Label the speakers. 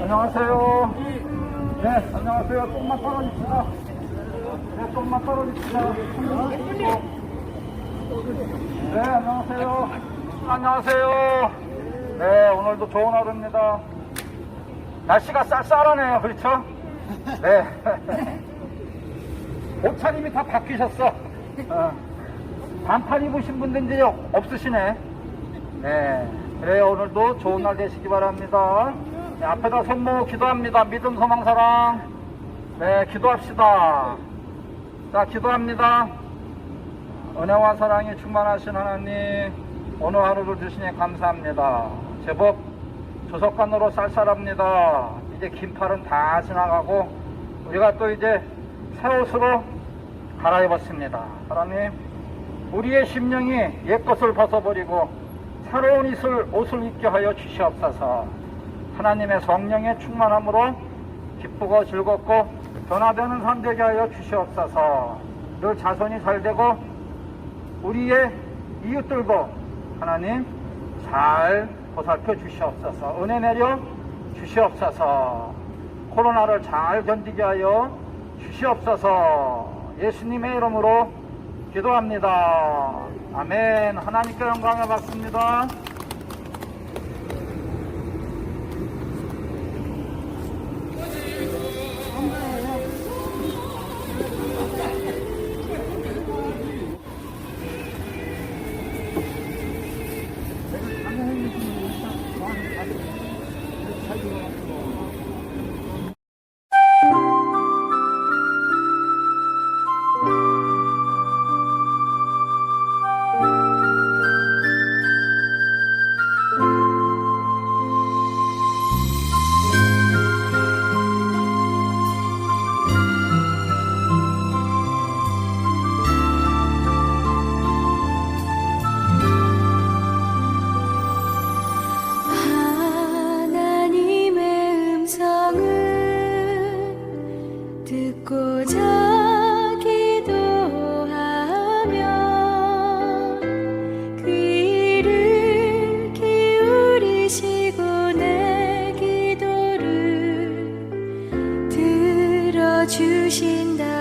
Speaker 1: 안녕하세요. 네, 안녕하세요. 조금만 떨어집시다. 네, 조금만 떨어집시다. 네, 안녕하세요. 안녕하세요. 네, 오늘도 좋은 하루입니다. 날씨가 쌀쌀하네요. 그렇죠? 네. 옷차림이 다 바뀌셨어. 어. 반팔 입으신 분들 이제 없으시네. 네. 그래요. 오늘도 좋은 날 되시기 바랍니다. 네, 앞에다 손 모으고 기도합니다. 믿음, 소망, 사랑. 네, 기도합시다. 자, 기도합니다. 은혜와 사랑이 충만하신 하나님, 오늘 하루를 주시니 감사합니다. 제법 조석관으로 쌀쌀합니다. 이제 긴팔은 다 지나가고, 우리가 또 이제 새 옷으로 갈아입었습니다. 하나님, 우리의 심령이 옛것을 벗어버리고 새로운 옷을, 옷을 입게 하여 주시옵소서. 하나님의 성령의 충만함으로 기쁘고 즐겁고 변화되는 삶 되게 하여 주시옵소서. 늘 자손이 잘 되고 우리의 이웃들도 하나님 잘 보살펴 주시옵소서. 은혜 내려 주시옵소서. 코로나를 잘 견디게 하여 주시옵소서. 예수님의 이름으로 기도합니다. 아멘. 하나님께 영광을 받습니다. Yeah. 去新的。